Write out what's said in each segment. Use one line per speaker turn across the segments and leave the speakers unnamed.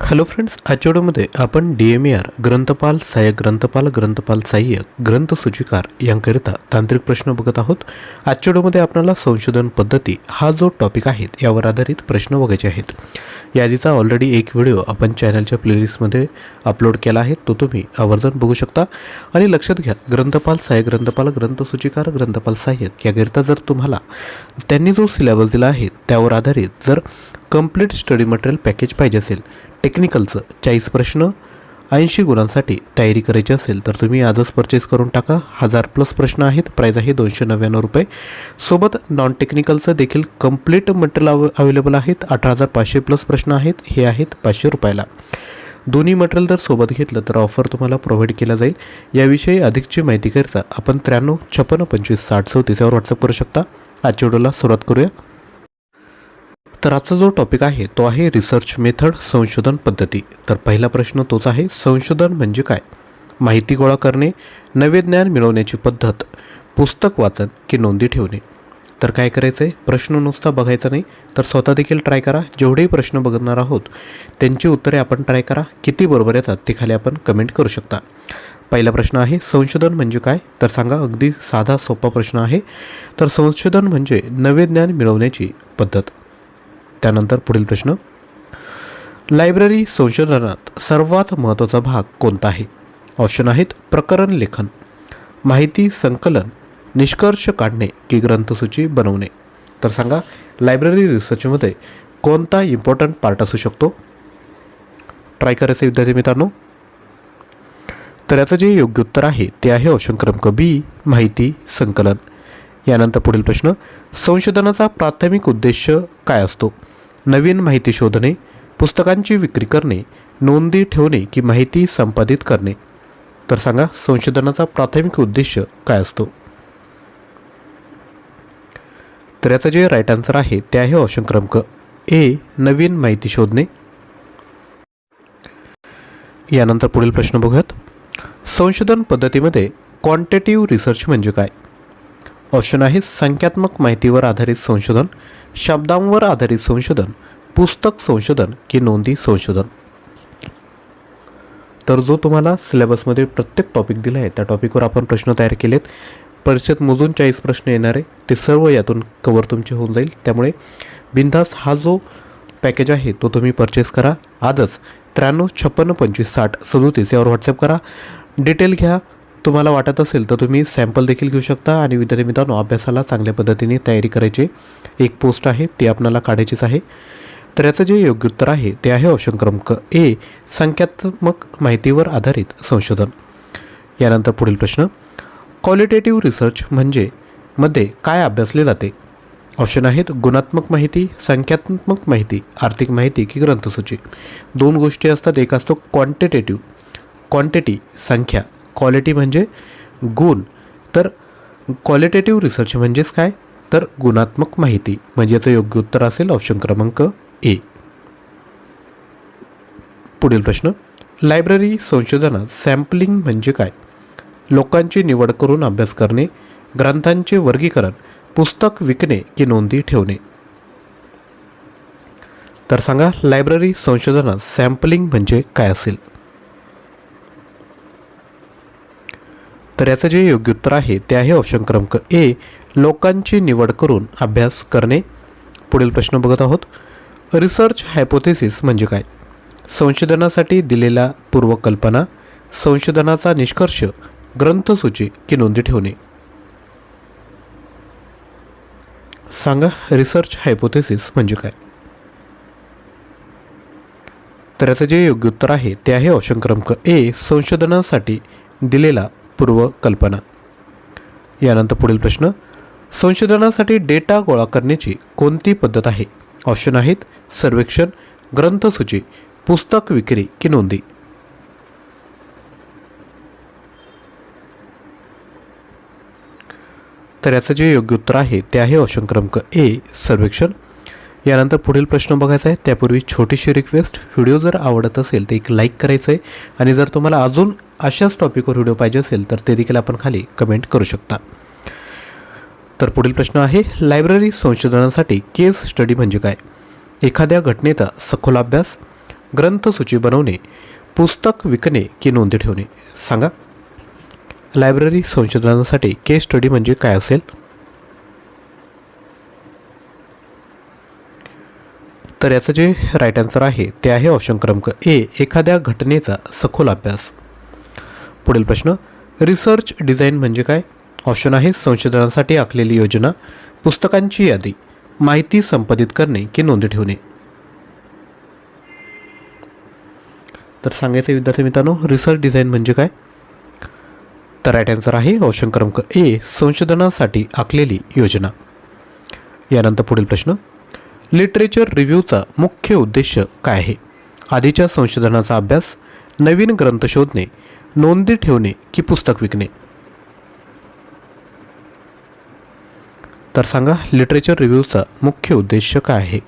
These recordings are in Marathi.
हॅलो फ्रेंड्स आजच्या आपण डी एम ए आर ग्रंथपाल सहाय्यक ग्रंथपाल ग्रंथपाल सहाय्यक ग्रंथसूचिकार यांकरिता तांत्रिक प्रश्न बघत आहोत. आजच्या व्हिडिओमध्ये आपल्याला संशोधन पद्धती हा जो टॉपिक आहे यावर आधारित प्रश्न बघायचे आहेत. यादीचा ऑलरेडी एक व्हिडिओ आपण चॅनलच्या प्लेलिस्टमध्ये अपलोड केला आहे तो तुम्ही आवर्जून बघू शकता. आणि लक्षात घ्या ग्रंथपाल सहाय्यक ग्रंथपाल ग्रंथसूचिकार ग्रंथपाल सहाय्यक याकरिता जर तुम्हाला त्यांनी जो सिलेबस दिला आहे त्यावर आधारित जर कंप्लीट स्टडी मटेरियल पॅकेज पाहिजे असेल. टेक्निकलचं चाळीस प्रश्न ऐंशी गुणांसाठी तयारी करायची असेल तर तुम्ही आजच परचेस करून टाका. हजार प्लस प्रश्न आहेत प्राईज आहे दोनशे नव्याण्णव रुपये. सोबत नॉन टेक्निकलचं देखील कंप्लीट मटेरियल अव अवेलेबल आहेत. अठरा हजार पाचशे प्लस प्रश्न आहेत हे आहेत पाचशे रुपयाला. दोन्ही मटेरियल जर सोबत घेतलं तर ऑफर तुम्हाला प्रोव्हाइड केला जाईल. याविषयी अधिकची माहिती करता आपण त्र्याण्णव छप्पन्न पंचवीस साठ चौतीस यावर व्हॉट्सअप करू शकता. आजच्या व्हिडिओला सुरुवात करूया. तर आजचा जो टॉपिक आहे तो आहे रिसर्च मेथड संशोधन पद्धती. तर पहिला प्रश्न तोच आहे संशोधन म्हणजे काय? माहिती गोळा करणे नवे ज्ञान मिळवण्याची पद्धत पुस्तक वाचन की नोंदी ठेवणे. तर काय करायचं आहे प्रश्न नुसता बघायचा नाही तर स्वतः देखील ट्राय करा. जेवढेही प्रश्न बघणार आहोत त्यांची उत्तरे आपण ट्राय करा. किती बरोबर येतात ते खाली आपण कमेंट करू शकता. पहिला प्रश्न आहे संशोधन म्हणजे काय? तर सांगा अगदी साधा सोपा प्रश्न आहे. तर संशोधन म्हणजे नवे ज्ञान मिळवण्याची पद्धत. त्यानंतर पुढील प्रश्न. लायब्ररी संशोधनात सर्वात महत्त्वाचा भाग कोणता आहे? ऑप्शन आहेत प्रकरण लेखन माहिती संकलन निष्कर्ष काढणे की ग्रंथसूची बनवणे. तर सांगा लायब्ररी रिसर्चमध्ये कोणता इम्पॉर्टंट पार्ट असू शकतो? ट्राय करायचं विद्यार्थी मित्रांनो. तर याचं जे योग्य उत्तर आहे ते आहे ऑप्शन क्रमांक बी माहिती संकलन. यानंतर पुढील प्रश्न संशोधनाचा प्राथमिक उद्देश काय असतो? नवीन माहिती शोधणे पुस्तकांची विक्री करणे नोंदी ठेवणे की माहिती संपादित करणे. तर सांगा संशोधनाचा प्राथमिक उद्देश काय असतो? तर याचं जे राईट आन्सर आहे ते आहे ऑप्शन क्रमांक ए नवीन माहिती शोधणे. यानंतर पुढील प्रश्न बघूयात. संशोधन पद्धतीमध्ये क्वांटिटिव्ह रिसर्च म्हणजे काय? ऑप्शन आहे संख्यात्मक माहितीवर आधारित संशोधन शब्दांवर आधारित संशोधन पुस्तक संशोधन की नोंदी संशोधन. तर जो तुम्हाला सिलेबसमध्ये प्रत्येक टॉपिक दिला आहे त्या टॉपिकवर आपण प्रश्न तयार केलेत. परीक्षेत मोजून चाळीस प्रश्न येणारे ते सर्व यातून कवर तुमचे होऊन जाईल. त्यामुळे बिंदास हा जो पॅकेज आहे तो तुम्ही परचेस करा. आजच त्र्याण्णव छप्पन्न पंचवीस साठ सदोतीस यावर व्हॉट्सअप करा. डिटेल घ्या. तुम्हाला वाटत असेल तर तुम्ही सॅम्पल देखील घेऊ शकता आणि विद्यार्थी मित्रांनो अभ्यासाला चांगल्या पद्धतीने तयारी करायची एक पोस्ट आहे ती आपल्याला काढायचीच आहे. तर याचं जे योग्य उत्तर आहे ते आहे ऑप्शन क्रमांक ए संख्यात्मक माहितीवर आधारित संशोधन. यानंतर पुढील प्रश्न क्वालिटेटिव्ह रिसर्च म्हणजे मध्ये काय अभ्यासले जाते? ऑप्शन आहेत गुणात्मक माहिती संख्यात्मक माहिती आर्थिक माहिती की ग्रंथसूची. दोन गोष्टी असतात एक असतो क्वांटिटेटिव्ह क्वांटिटी संख्या. क्वालिटी म्हणजे गुण. तर क्वालिटेटिव्ह रिसर्च म्हणजेच काय? तर गुणात्मक माहिती. म्हणजे याचं योग्य उत्तर असेल ऑप्शन क्रमांक ए पुढील प्रश्न. लायब्ररी संशोधनात सॅम्पलिंग म्हणजे काय? लोकांची निवड करून अभ्यास करणे ग्रंथांचे वर्गीकरण पुस्तक विकणे की नोंदी ठेवणे? तर सांगा लायब्ररी संशोधनात सॅम्पलिंग म्हणजे काय असेल? तर याचं जे योग्य उत्तर आहे ते आहे ऑप्शन क्रमांक ए लोकांची निवड करून अभ्यास करणे. पुढील प्रश्न बघत आहोत. रिसर्च हायपोथेसिस म्हणजे काय? संशोधनासाठी दिलेला पूर्वकल्पना संशोधनाचा निष्कर्ष ग्रंथसूची की नोंदी ठेवणे. सांगा रिसर्च हायपोथेसिस म्हणजे काय? तर याचं जे योग्य उत्तर आहे ते आहे ऑप्शन क्रमांक ए संशोधनासाठी दिलेला पूर्व कल्पना. यानंतर पुढील प्रश्न. संशोधनासाठी डेटा गोळा करण्याची कोणती पद्धत आहे? ऑप्शन आहेत सर्वेक्षण ग्रंथसूची पुस्तक विक्री की नोंदी. तर याचं जे योग्य उत्तर आहे ते आहे ऑप्शन क्रमांक ए सर्वेक्षण. यानंतर पुढील प्रश्न बघायचा आहे त्यापूर्वी छोटीशी रिक्वेस्ट व्हिडिओ जर आवडत असेल तर एक लाईक करायचं आहे आणि जर तुम्हाला अजून अशाच टॉपिकवर व्हिडिओ पाहिजे असेल तर ते देखील आपण खाली कमेंट करू शकता. तर पुढील प्रश्न आहे लायब्ररी संशोधनासाठी केस स्टडी म्हणजे काय? एखाद्या घटनेचा सखोल अभ्यास ग्रंथसूची बनवणे पुस्तक विकणे की नोंदी ठेवणे? सांगा. लायब्ररी संशोधनासाठी केस स्टडी म्हणजे काय असेल? तर याचं जे राईट आन्सर आहे ते आहे ऑप्शन क्रमांक ए एखाद्या घटनेचा सखोल अभ्यास. पुढील प्रश्न. रिसर्च डिझाईन म्हणजे काय? ऑप्शन आहे संशोधनासाठी आखलेली योजना पुस्तकांची यादी माहिती संपादित करणे की नोंदी ठेवणे. तर सांगायचं विद्यार्थी मित्रांनो रिसर्च डिझाईन म्हणजे काय? तर राईट आन्सर आहे ऑप्शन क्रमांक ए संशोधनासाठी आखलेली योजना. यानंतर पुढील प्रश्न. लिटरेचर रिव्ह्यूचा मुख्य उद्देश काय आहे? आधीच्या संशोधनाचा अभ्यास नवीन ग्रंथ शोधणे नोंदी ठेवणे की पुस्तक विकणे? तर सांगा लिटरेचर रिव्ह्यूचा मुख्य उद्देश काय आहे?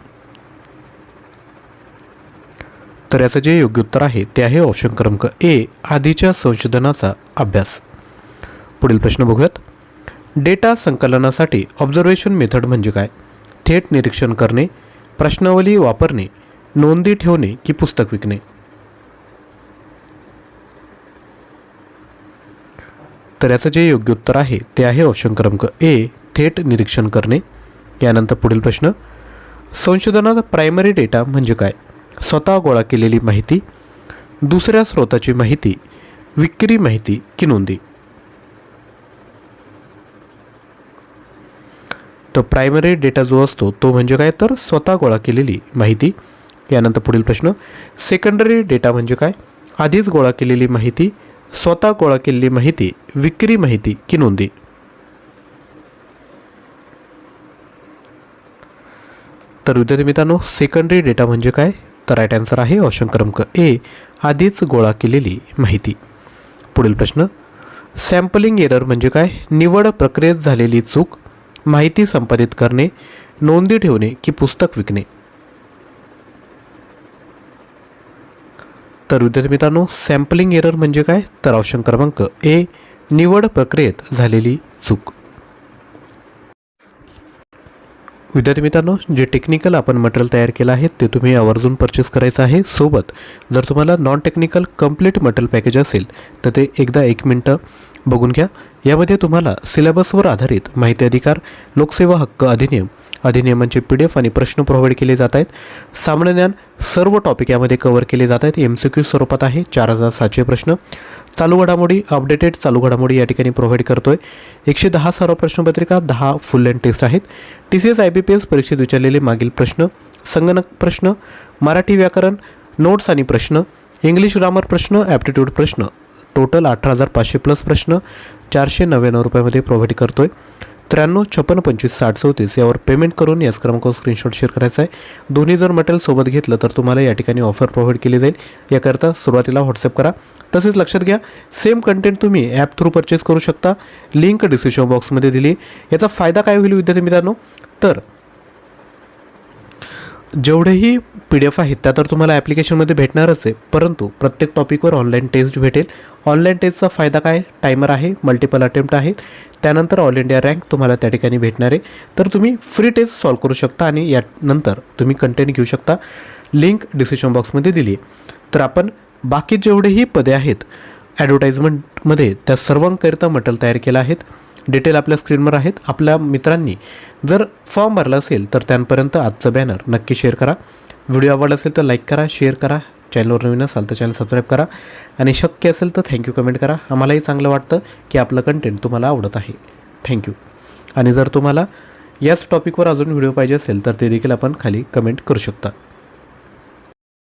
तर याचं जे योग्य उत्तर आहे ते आहे ऑप्शन क्रमांक ए आधीच्या संशोधनाचा अभ्यास. पुढील प्रश्न बघूयात. डेटा संकलनासाठी ऑब्झर्वेशन मेथड म्हणजे काय? थेट निरीक्षण करणे प्रश्नावली वापरणे नोंदी ठेवणे की पुस्तक विकणे? तर याचं जे योग्य उत्तर आहे ते आहे ऑप्शन क्रमांक ए थेट निरीक्षण करणे. यानंतर पुढील प्रश्न संशोधनात प्रायमरी डेटा म्हणजे काय? स्वतः गोळा केलेली माहिती दुसऱ्या स्रोताची माहिती विक्री माहिती की नोंदी? तर प्रायमरी डेटा जो असतो तो म्हणजे काय? तर स्वतः गोळा केलेली माहिती. यानंतर पुढील प्रश्न सेकंडरी डेटा म्हणजे काय? आधीच गोळा केलेली माहिती स्वतः गोळा केलेली माहिती विक्री माहिती की नोंदी? तर विद्यार्थी मित्रांनो सेकंडरी डेटा म्हणजे काय? तर राईट आन्सर आहे ऑप्शन क्रमांक ए आधीच गोळा केलेली माहिती. पुढील प्रश्न सॅम्पलिंग एरर म्हणजे काय? निवड प्रक्रियेत झालेली चूक माहिती संपादित करणे नोंदी ठेवणे की पुस्तक विकणे? तर विद्यार्थी मित्रांनो सॅम्पलिंग एरर म्हणजे काय? तर ऑप्शन क्रमांक ए निवड प्रक्रियेत झालेली चूक. विद्यार्थी मित्रांनो जे टेक्निकल आपण मटेरियल तयार केलं आहे ते तुम्ही आवर्जून परचेस करायचं आहे. सोबत जर तुम्हाला non technical complete material package असेल तर ते एकदा एक मिनटं बघून घ्या. यामध्ये तुम्हाला सिलेबसवर आधारित माहिती अधिकार लोकसेवा हक्क अधिनियम अधिनियमांचे पी डी एफ आणि प्रश्न प्रोव्हाइड केले जात आहेत. सामान्य ज्ञान सर्व टॉपिक यामध्ये कव्हर केले जात आहेत. एम सी क्यू स्वरूपात आहे. चार हजार सातशे प्रश्न. चालू घडामोडी अपडेटेड चालू घडामोडी या ठिकाणी प्रोव्हाइड करतो आहे एकशे दहा सर्व प्रश्नपत्रिका दहा फुल अँड टेस्ट आहेत. T C S I B P S परीक्षेत विचारलेले मागील प्रश्न. संगणक प्रश्न. मराठी व्याकरण नोट्स आणि प्रश्न. इंग्लिश ग्रामर प्रश्न ॲप्टिट्यूड प्रश्न. टोटल अठरा हजार पाचशे प्लस प्रश्न. चारशे नव्याण्णव रुपयामध्ये प्रोव्हाइड करतो आहे त्र्याण्णव छप्पन्न पंचवीस साठ चौतीस यावर पेमेंट करून याच क्रमांकावर स्क्रीनशॉट शेअर करायचा आहे. दोन्ही जर मटेरियल सोबत घेतलं तर तुम्हाला या ठिकाणी ऑफर प्रोव्हाइड केली जाईल. याकरता सुरुवातीला व्हॉट्सअप करा. तसेच लक्षात घ्या सेम कंटेंट तुम्ही ॲप थ्रू परचेस करू शकता. लिंक डिस्क्रिप्शन बॉक्समध्ये दिली. याचा फायदा काय होईल विद्यार्थी मित्रांनो? तर जेवढेही पी डी एफ आहेत त्या तर तुम्हाला ॲप्लिकेशनमध्ये भेटणारच आहे. परंतु प्रत्येक टॉपिकवर ऑनलाईन टेस्ट भेटेल. ऑनलाईन टेस्टचा फायदा काय? टायमर आहे मल्टिपल अटेम्प्ट आहे त्यानंतर ऑल इंडिया रँक तुम्हाला त्या ठिकाणी भेटणार आहे. तर तुम्ही फ्री टेस्ट सॉल्व करू शकता आणि यानंतर तुम्ही कंटेंट घेऊ शकता. लिंक डिस्क्रिप्शन बॉक्समध्ये दिली आहे. तर आपण बाकी जेवढेही पदे आहेत ॲडव्हर्टाईजमेंटमध्ये त्या सर्वांकरिता मटेरियल तयार केलं आहेत. डिटेल आपल्या स्क्रीनवर आहेत. आपल्या मित्रांनी जर फॉर्म भरला असेल तर त्यांपर्यंत आजचं बॅनर नक्की शेअर करा. व्हिडिओ आवडला असेल तर लाईक करा शेअर करा. चॅनलवर नवीन असाल तर चॅनल सबस्क्राईब करा. आणि शक्य असेल तर थँक्यू कमेंट करा. आम्हालाही चांगलं वाटतं की आपलं कंटेंट तुम्हाला आवडत आहे. थँक्यू आणि जर तुम्हाला याच टॉपिकवर अजून व्हिडिओ पाहिजे असेल तर ते देखील आपण खाली कमेंट करू शकता.